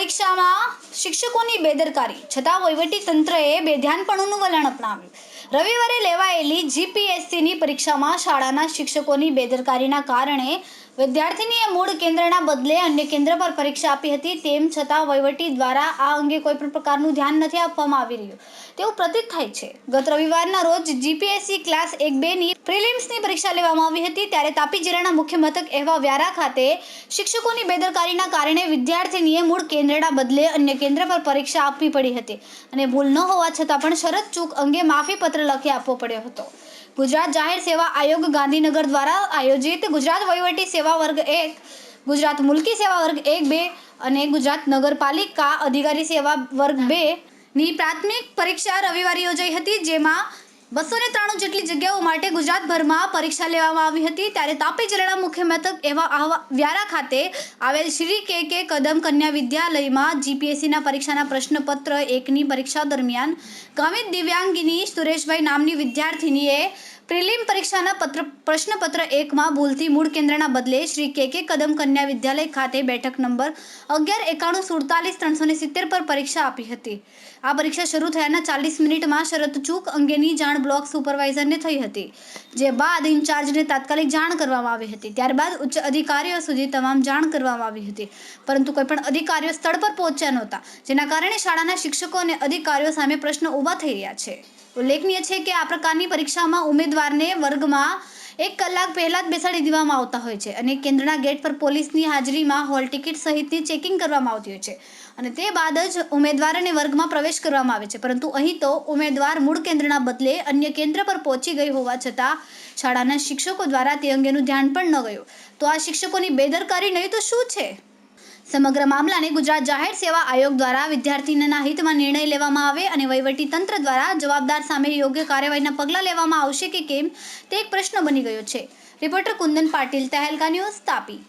પરીક્ષામાં શિક્ષકોની બેદરકારી, છતાં વહીવટી તંત્રએ બેધ્યાનપણું વલણ અપનાવ્યું. રવિવારે લેવાયેલી જીપીએસસીની પરીક્ષામાં શાળાના શિક્ષકોની બેદરકારીના કારણે વિદ્યાર્થીનીએ મૂળ કેન્દ્રના બદલે અન્ય કેન્દ્ર પર પરીક્ષા આપી હતી તેમ છતાં વહીવટી દ્વારા આ અંગે કોઈ પણ પ્રકારનું ધ્યાન નથી આપવામાં આવી રહ્યું. તેવું પ્રતીત થાય છે. ગત રવિવારના રોજ જીપીએસસી ક્લાસ એક બેની પ્રિલિમ્સની પરીક્ષા લેવામાં આવી હતી ત્યારે તાપી જિલ્લાના મુખ્ય મથક એવા વ્યારા ખાતે શિક્ષકોની બેદરકારીના કારણે વિદ્યાર્થીનીએ મૂળ કેન્દ્રના બદલે અન્ય કેન્દ્ર પર પરીક્ષા આપવી પડી હતી અને ભૂલ ન હોવા છતાં પણ શરત ચૂક અંગે માફીપત્ર લખી આપવો પડ્યો હતો. ગુજરાત જાહેર સેવા આયોગ ગાંધીનગર દ્વારા આયોજિત ગુજરાત વહીવટી સેવા વર્ગ એક, ગુજરાત મુલકી સેવા વર્ગ એક બે અને ગુજરાત નગરપાલિકા અધિકારી સેવા વર્ગ બે ની પ્રાથમિક પરીક્ષા રવિવારે યોજાઈ હતી, જેમાં બસો ને ત્રાણું જેટલી જગ્યાઓ માટે ગુજરાતભરમાં પરીક્ષા લેવામાં આવી હતી. ત્યારે તાપી જિલ્લાના મુખ્ય મથક એવા વ્યારા ખાતે આવેલ શ્રી કે કે કદમ કન્યા વિદ્યાલયમાં જીપીએસસીના પરીક્ષાના પ્રશ્નપત્ર એકની પરીક્ષા દરમિયાન ગામિત દિવ્યાંગીની સુરેશભાઈ નામની વિદ્યાર્થિનીએ પ્રિલિમ પરીક્ષાના પત્ર પ્રશ્નપત્ર એકમાં ભૂલથી મૂળ કેન્દ્રના બદલે શ્રી કે કે કદમ કન્યા વિદ્યાલય ખાતે બેઠક નંબર અગિયાર એકાણું સુડતાલીસ ત્રણસો ને સિત્તેર પર પરીક્ષા આપી હતી. આ પરીક્ષા શરૂ થયાના ચાલીસ મિનિટમાં શરત ચૂક અંગેની જાણ બ્લોક સુપરવાઇઝરને થઈ હતી, જે બાદ ઇન્ચાર્જને તાત્કાલિક જાણ કરવામાં આવી હતી. ત્યારબાદ ઉચ્ચ અધિકારીઓ સુધી તમામ જાણ કરવામાં આવી હતી, પરંતુ કોઈપણ અધિકારીઓ સ્થળ પર પહોંચ્યા નહોતા, જેના કારણે શાળાના શિક્ષકો અને અધિકારીઓ સામે પ્રશ્ન ઊભા થઈ રહ્યા છે. ઉલ્લેખનીય છે કે આ પ્રકારની પરીક્ષામાં ઉમેદવારને વર્ગમાં એક કલાક પહેલાં જ બેસાડી દેવામાં આવતા હોય છે અને કેન્દ્રના ગેટ પર પોલીસની હાજરીમાં હોલ ટિકિટ સહિતની ચેકિંગ કરવામાં આવતી હોય છે. અને તે બાદ જ ઉમેદવારને વર્ગમાં પ્રવેશ કરવામાં આવે છે. પરંતુ અહીં તો ઉમેદવાર મૂળ કેન્દ્રના બદલે અન્ય કેન્દ્ર પર પહોંચી ગઈ હોવા છતાં શાળાના શિક્ષકો દ્વારા તે અંગેનું ધ્યાન પણ ન ગયું. તો આ શિક્ષકોની બેદરકારી નહીં તો શું છે? સમગ્ર મામલાને ગુજરાત જાહેર સેવા આયોગ દ્વારા વિદ્યાર્થીના હિતમાં નિર્ણય લેવામાં આવે અને વહીવટી તંત્ર દ્વારા જવાબદાર સામે યોગ્ય કાર્યવાહીના પગલાં લેવામાં આવશે કે કેમ, તે એક પ્રશ્ન બની ગયો છે. Reporter Kundan Patil, Tehelka news Tapi.